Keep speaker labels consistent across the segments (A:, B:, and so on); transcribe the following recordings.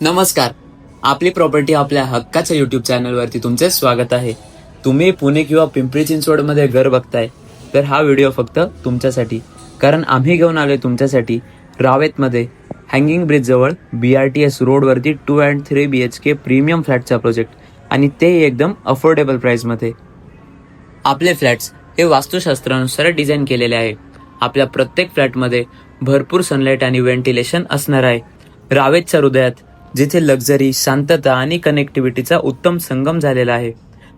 A: नमस्कार. आपली प्रॉपर्टी आपल्या हक्काच्या युट्यूब चॅनलवरती तुमचे स्वागत आहे. तुम्ही पुणे किंवा पिंपरी चिंचवडमध्ये घर बघताय तर हा व्हिडिओ फक्त तुमच्यासाठी. कारण आम्ही घेऊन आलोय तुमच्यासाठी रावेतमध्ये हँगिंग ब्रिज जवळ बी आर टी एस रोडवरती two and three B H K premium फ्लॅटचा project आणि ते एकदम अफोर्डेबल प्राईजमध्ये आपले फ्लॅट्स हे वास्तुशास्त्रानुसार डिझाईन केलेले आहे. आपल्या प्रत्येक फ्लॅटमध्ये भरपूर सनलाईट आणि व्हेंटिलेशन असणार आहे. रावेतच्या हृदयात जिथे लक्झरी शांतता आणि कनेक्टिव्हिटीचा उत्तम संगम झालेला आहे.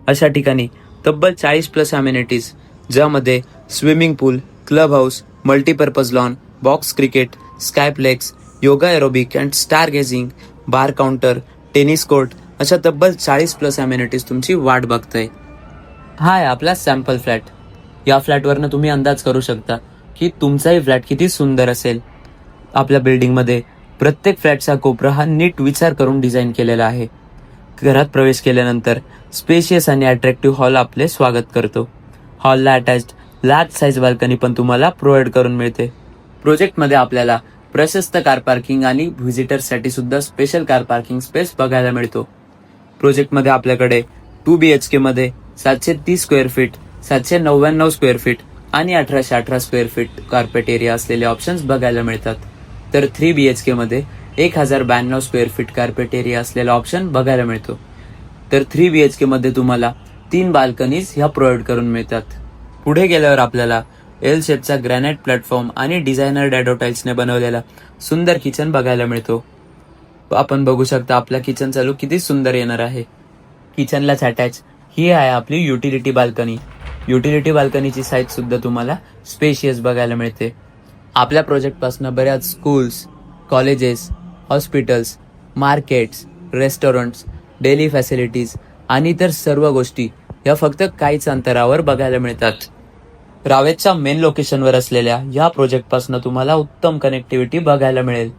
A: अशा ठिकाणी तब्बल चाळीस प्लस अम्युनिटीज ज्यामध्ये swimming pool club house multipurpose lawn box cricket skyplex yoga aerobic and star gazing bar counter tennis court अशा तब्बल चाळीस प्लस अम्युनिटीज तुमची वाट बघतंय. हा आहे आपला सॅम्पल फ्लॅट या फ्लॅटवरनं तुम्ही अंदाज करू शकता की तुमचाही फ्लॅट किती सुंदर असेल. आपल्या बिल्डिंगमध्ये प्रत्येक फ्लॅटचा कोपरा हा नीट विचार करून डिझाईन केलेला आहे. घरात प्रवेश केल्यानंतर स्पेशियस आणि अट्रॅक्टिव्ह हॉल आपले स्वागत करतो. हॉलला अटॅच्ड लार्ज साईज बाल्कनी पण तुम्हाला प्रोव्हाइड करून मिळते. प्रोजेक्टमध्ये आपल्याला प्रशस्त कार पार्किंग आणि व्हिजिटर्ससाठी सुद्धा स्पेशल कार पार्किंग स्पेस बघायला मिळतो. प्रोजेक्टमध्ये आपल्याकडे टू बी एच केमध्ये सातशे तीस स्क्वेअर फीट सातशे नव्याण्णव स्क्वेअर फीट आणि अठराशे अठरा स्क्वेअर फीट कार्पेट एरिया असलेले ऑप्शन्स बघायला मिळतात. तर थ्री बी एच के मध्ये एक हजार ब्याण्णव स्क्वेअर फीट कार्पेट एरिया असलेला ऑप्शन बघायला मिळतो. तर थ्री बी एच के मध्ये तुम्हाला तीन बाल्कनीज ह्या प्रोव्हाइड करून मिळतात. पुढे गेल्यावर आपल्याला एल शेपचा ग्रॅनाइट प्लॅटफॉर्म आणि डिझायनर डॅडो टाईल्सने बनवलेला सुंदर किचन बघायला मिळतो. आपण बघू शकता आपला किचन चालू किती सुंदर येणार आहे. किचनलाच अटॅच ही आहे आपली युटिलिटी बाल्कनी युटिलिटी बाल्कनीची साईज सुद्धा तुम्हाला स्पेशियस बघायला मिळते. आपल्या प्रोजेक्टपासून बऱ्याच schools colleges hospitals markets restaurants daily facilities आणि इतर सर्व गोष्टी या फक्त काहीच अंतरावर बघायला मिळतात. रावेतच्या मेन लोकेशनवर असलेल्या या प्रोजेक्टपासून तुम्हाला उत्तम कनेक्टिव्हिटी बघायला मिळेल.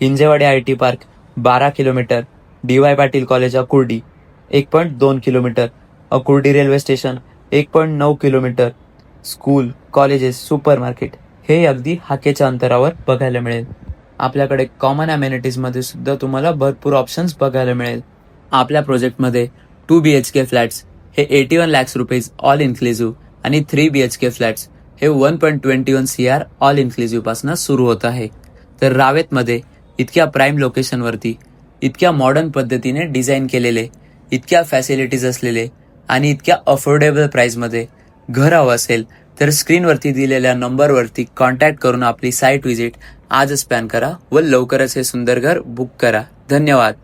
A: हिंजेवाडी आय टी पार्क बारा kilometre D Y Patil college Akurdi एक पॉईंट दोन किलोमीटर अकुर्डी रेल्वे स्टेशन एक पॉईंट नऊ kilometre school colleges super market हे अगदी हाकेच्या अंतरावर बघायला मिळेल. आपल्याकडे कॉमनमध्ये सुद्धा तुम्हाला भरपूर ऑप्शन्स बघायला मिळेल. आपल्या प्रोजेक्टमध्ये two B H K flats हे eighty one lakhs rupees all inclusive आणि three B H K flats हे one point twenty one C R all इन्क्लुझिव्हपासून सुरू होत आहे. तर रावेतमध्ये इतक्या प्राईम लोकेशनवरती इतक्या मॉडर्न पद्धतीने डिझाईन केलेले इतक्या फॅसिलिटीज असलेले आणि इतक्या अफोर्डेबल प्राईजमध्ये घर हवं असेल तर स्क्रीनवरती दिलेल्या नंबरवरती कॉन्टॅक्ट करून आपली साईट व्हिजिट आजच प्लॅन करा व लवकरच हे सुंदर घर बुक करा. धन्यवाद.